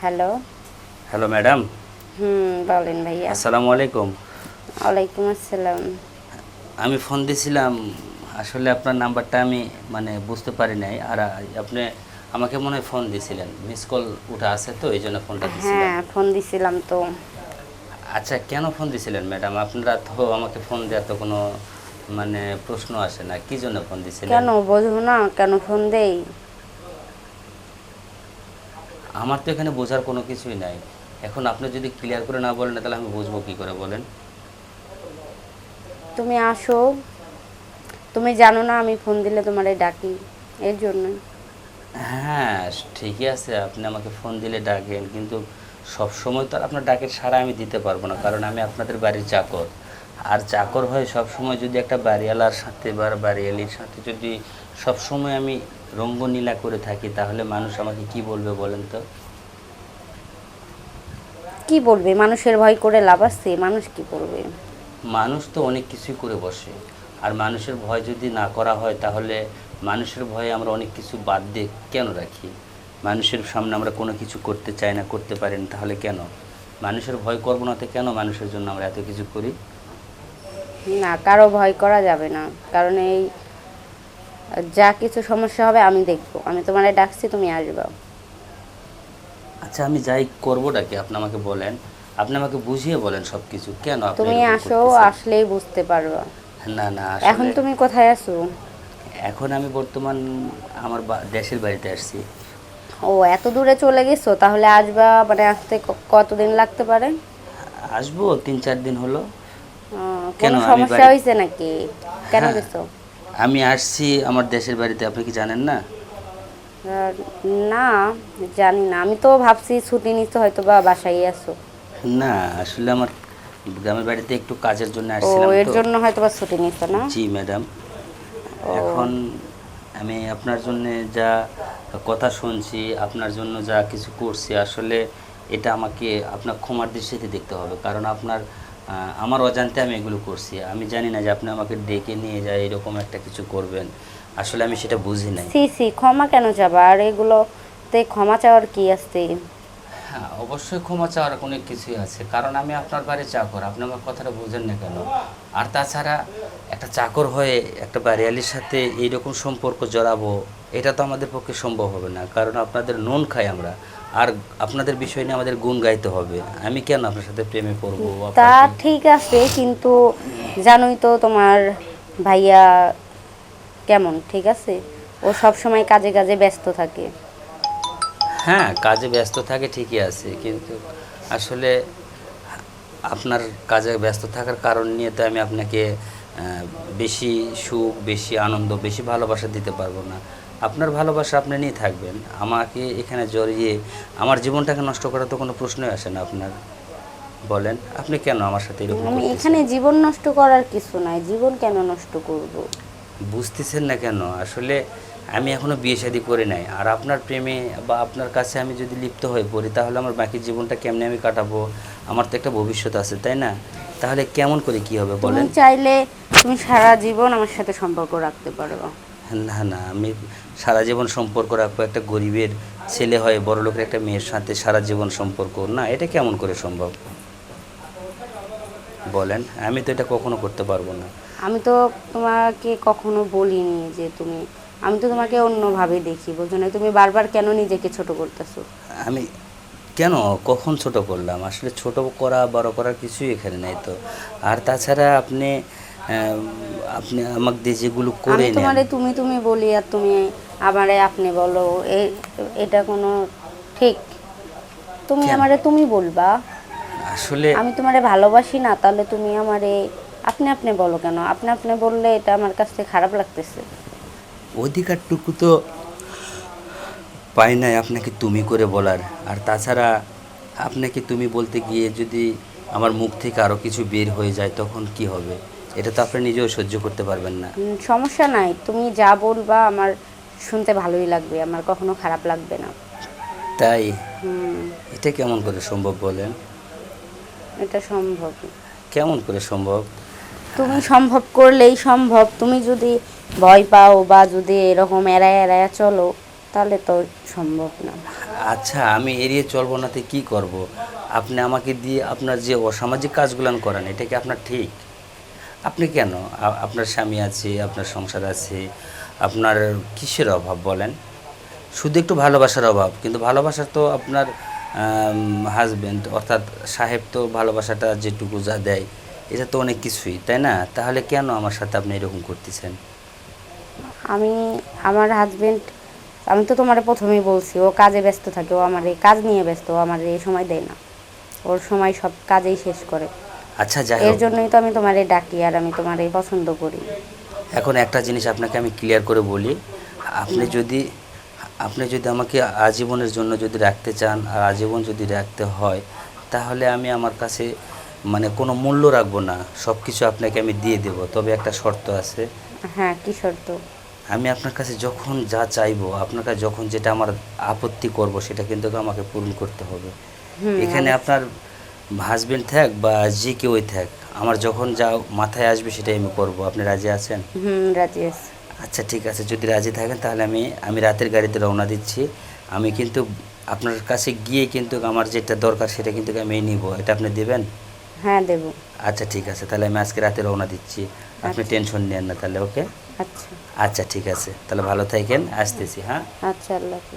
Hello. Hello madam. হুম বলেন ভাইয়া। আসসালামু আলাইকুম। ওয়ালাইকুম আসসালাম। আমি ফোন দিয়েছিলাম আসলে আপনার নাম্বারটা আমি মানে বুঝতে পারি নাই আর আপনি আমাকে মনে হয় ফোন দিয়েছিলেন মিস কল উঠা আছে তো এই জন্য ফোনটা হ্যাঁ ফোন দিছিলাম তো। আচ্ছা কেন ফোন দিয়েছিলেন ম্যাডাম? আপনারা তো আমাকে ফোন দেওয়ার তো কোনো মানে প্রশ্ন আসে না। কি জন্য ফোন দিয়েছিলেন কেন? বোঝো না কেন ফোন দেই? আমার তো এখানে বোঝার কোনো কিছুই নাই। এখন আপনি যদি ক্লিয়ার করে না বলেন তাহলে আমি বুঝব কি করে বলেন। তুমি আসো। তুমি জানো না আমি ফোন দিলে তোমারে ডাকি এর জন্য হ্যাঁ ঠিকই আছে আপনি আমাকে ফোন দিলে ডাকেন কিন্তু সব সময় তো আর আপনার ডাকের সাড়া আমি দিতে পারব না কারণ আমি আপনাদের বাড়ির চাকর। আর চাকর হয়ে সব সময় যদি একটা বাড়িওয়ালার সাথে বা বাড়িয়ালির সাথে যদি সব সময় আমি রঙ্গনীলা করে থাকি তাহলে মানুষ আমাকে কি বলবে বলেন তো? কি বলবে? মানুষের ভয় করে লাভ আছে মানুষ কি করবে মানুষ তো অনেক কিছুই করে বসে। আর মানুষের ভয় যদি না করা হয় তাহলে মানুষের ভয়ে আমরা অনেক কিছু বাদ দিয়ে কেন রাখি? মানুষের সামনে আমরা কোনো কিছু করতে চাই না করতে পারি না তাহলে কেন? মানুষের ভয় করব না তো কেন মানুষের জন্য আমরা এত কিছু করি? না কারও ভয় করা যাবে না। কারণ এই যা কিছু সমস্যা হবে আমি দেখব। আমি তোমারে ডাকছি তুমি আসবা। আচ্ছা আমি যাই করবোটা কি? আপনি আমাকে বলেন। আপনি আমাকে বুঝিয়ে বলেন সব কিছু কেন আপনি তুমি আসো আসলেই বুঝতে পারবা না না এখন তুমি কোথায় আছো? এখন আমি বর্তমান আমার দেশের বাড়িতে আসছি। ও এত দূরে চলে গেছো তাহলে আসবা মানে আসতে কতদিন লাগতে পারে? আসব তিন চার দিন হলো। কেন, সমস্যা হয়েছে নাকি? কেন হ্যাঁ। গেছো? আমি আসছি আমার দেশের বাড়িতে আপনি কি জানেন না? না জানি না। আমি তো ভাবছি ছুটি নিতে হয়তো বা বাসায় আছো। না আসলে আমার গ্রামের বাড়িতে একটু কাজের জন্য ও আসছিলাম এর জন্য হয়তো বা ছুটি নিছো না? জি ম্যাডাম। এখন আমি আপনার জন্য যা কথা শুনছি আপনার জন্য যা কিছু করছি আসলে এটা আমাকে আপনার ক্ষমার দৃষ্টিতে দেখতে হবে। কারণ আপনার আমার অজান্তে আমি এগুলো করছি। আমি জানি না যে আপনি আমাকে ডেকে নিয়ে যায় এরকম একটা কিছু করবেন। আসলে আমি সেটা বুঝি নাই। সি সি ক্ষমা কেন যাবা আর এগুলোতে ক্ষমা চাওয়ার কি আছে? হ্যাঁ অবশ্যই ক্ষমা চাওয়ার কোনো কিছুই আছে। কারণ আমি আপনার বাড়ি চাকর আপনি আমার কথাটা বুঝেন না কেন? আর তাছাড়া একটা চাকর হয়ে একটা বাড়িয়ালির সাথে এইরকম সম্পর্ক জড়াবো এটা তো আমাদের পক্ষে সম্ভব হবে না। কারণ আপনাদের নুন খাই আমরা। আর আপনাদের বিষয় নিয়ে আমাদের গুণ গাইতে হবে। আমি কেন আপনার সাথে প্রেমে পড়ব? তা ঠিক আছে কিন্তু জানোই তো তোমার ভাইয়া কেমন ঠিক আছে? ও সব সময় কাজে কাজে ব্যস্ত থাকে। হ্যাঁ কাজে ব্যস্ত থাকে ঠিকই আছে কিন্তু আসলে আপনার কাজে ব্যস্ত থাকার কারণ নিয়ে তো আমি আপনাকে বেশি সুখ বেশি আনন্দ বেশি ভালোবাসা দিতে পারব না। আপনার ভালোবাসা আপনি নিয়ে থাকবেন। আমাকে এখানে জড়িয়ে আমার জীবনটাকে নষ্ট করার তো কোনো প্রশ্নই আসে না আপনার। বলেন আপনি কেন আমার সাথে এরকম আমি এখানে জীবন নষ্ট করার কিছু নাই জীবন কেন নষ্ট করব? বুঝতেছেন না কেন? আসলে আমি এখনও বিয়ে শাদী করে নাই। আর আপনার প্রেমে বা আপনার কাছে আমি যদি লিপ্ত হয়ে পড়ি তাহলে আমার বাকি জীবনটা কেমনে আমি কাটাবো? আমার তো একটা ভবিষ্যৎ আছে তাই না? তাহলে কেমন করে কি হবে বলেন? চাইলে তুমি সারা জীবন আমার সাথে সম্পর্ক রাখতে পারো। না না আমি সারা জীবন সম্পর্ক রাখব একটা গরিবের ছেলে হয় বড় লোকের একটা মেয়ের সাথে সারা জীবন সম্পর্ক। না এটা কেমন করে সম্ভব? বলেন আমি তো এটা কখনো করতে পারব না। আমি তো তোমাকে কখনো বলিনি যে তুমি আমি তো তোমাকে অন্যভাবে দেখি বলছো না তুমি বারবার কেন নিজেকে ছোট করতেছো? আমি কেন কখন ছোট করলাম? আসলে ছোট করা বড় করার কিছুই এখানে নাই তো। আর তাছাড়া আপনি আপনি আমাকে দিয়ে যেগুলো করে আমি তোমারে তুমি তুমি বলি আর তুমি আমারে আপনি বলো। এটা কোনো ঠিক। তুমি? আমারে তুমি বলবা। আসলে আমি তোমারে ভালোবাসি না তাহলে তুমি আমারে আপনি আপনি বলো কেন? আপনি আপনি বললে এটা আমার কাছ থেকে খারাপ লাগতেছে। অধিকারটুকু তো পাই নাই আপনাকে তুমি করে বলার। আর তাছাড়া আপনাকে তুমি বলতে গিয়ে যদি আমার মুখ থেকে আরও কিছু বের হয়ে যায় তখন কি হবে? এটা তো আপনি নিজেও সহ্য করতে পারবেন না। সমস্যা নাই। তুমি যা বলবা আমার শুনতে ভালোই লাগবে আমার কখনো খারাপ লাগবে না। তাই? এটা কেমন করে সম্ভব বলেন? এটা সম্ভব। কেমন করে সম্ভব? তুমি সম্ভব করলেই সম্ভব। তুমি যদি ভয় পাও বা যদি এরকম এড়ায় এড়ায় চলো তাহলে তো সম্ভব না। আচ্ছা আমি এড়িয়ে চলবো নাতে কী করব? আপনি আমাকে দিয়ে আপনার যে অসামাজিক কাজগুলো করেন এটা কি আপনার ঠিক? আপনি কেন? আপনার স্বামী আছে, আপনার সংসার আছে, আপনার কিসের অভাব বলেন? শুধু একটু ভালোবাসার অভাব, কিন্তু ভালোবাসা তো আপনার হাজবেন্ড অর্থাৎ সাহেব তো ভালোবাসাটা যেটুকু যা দেয়, এটা তো অনেক কিছুই, তাই না? তাহলে কেন আমার সাথে আপনি এরকম করতেছেন? আমি, আমার হাজবেন্ড আমি তো তোমার প্রথমেই বলছি, ও কাজে ব্যস্ত থাকে, ও আমার এই কাজ নিয়ে ব্যস্ত, ও আমার এই সময় দেয় না। ওর সময় সব কাজেই শেষ করে। আচ্ছা যাই এর হোক। জন্যই তো আমি তোমারে ডাকি আর আমি তোমারে পছন্দ করি। এখন একটা জিনিস আপনাকে আমি ক্লিয়ার করে বলি। আপনি যদি আপনি যদি আমাকে আজীবনের জন্য যদি রাখতে চান আর আজীবন যদি রাখতে হয় তাহলে আমি আমার কাছে মানে কোনো মূল্য রাখব না। সব কিছু আপনাকে আমি দিয়ে দেব। তবে একটা শর্ত আছে। হ্যাঁ কি শর্ত? আমি আপনার কাছে যখন যা চাইব আপনার কাছে যখন যেটা আমার আপত্তি করব সেটা কিন্তু আমাকে পূরণ করতে হবে। হুম, এখানে আপনার হাজবেন্ড থাক বা যে কেউই থাক আমার যখন যা মাথায় আসবে সেটাই আমি করব। আপনি রাজি আছেন? হুম রাজি আছে। আচ্ছা ঠিক আছে। যদি রাজি থাকেন তাহলে আমি আমি রাতের গাড়িতে রওনা দিচ্ছি। আমি কিন্তু আপনার কাছে গিয়ে কিন্তু আমার যেটা দরকার সেটা কিন্তু আমি নিব। এটা আপনি দেবেন? হ্যাঁ দেবো। আচ্ছা ঠিক আছে। তাহলে আমি আজকে রাতে রওনা দিচ্ছি। আপনি টেনশন নেন না তাহলে ওকে? আচ্ছা। আচ্ছা ঠিক আছে। তাহলে ভালো থাকেন। আসতেছি হ্যাঁ? আচ্ছা আল্লাহ।